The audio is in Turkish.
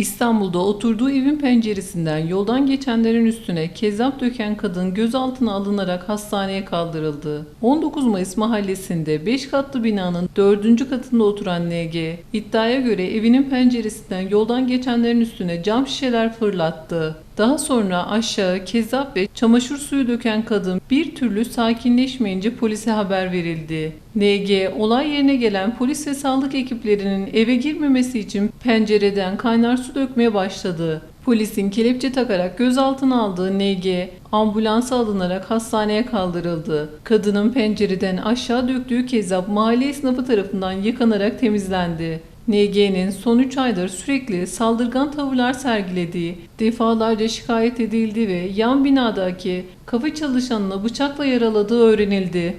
İstanbul'da oturduğu evin penceresinden yoldan geçenlerin üstüne kezzap döken kadın gözaltına alınarak hastaneye kaldırıldı. 19 Mayıs mahallesinde 5 katlı binanın 4. katında oturan NG, iddiaya göre evinin penceresinden yoldan geçenlerin üstüne cam şişeler fırlattı. Daha sonra aşağı kezzap ve çamaşır suyu döken kadın bir türlü sakinleşmeyince polise haber verildi. NG olay yerine gelen polis ve sağlık ekiplerinin eve girmemesi için pencereden kaynar su dökmeye başladı. Polisin kelepçe takarak gözaltına aldığı NG ambulansa alınarak hastaneye kaldırıldı. Kadının pencereden aşağı döktüğü kezzap mahalle esnafı tarafından yıkanarak temizlendi. NG'nin son 3 aydır sürekli saldırgan tavırlar sergilediği, defalarca şikayet edildi ve yan binadaki kafe çalışanını bıçakla yaraladığı öğrenildi.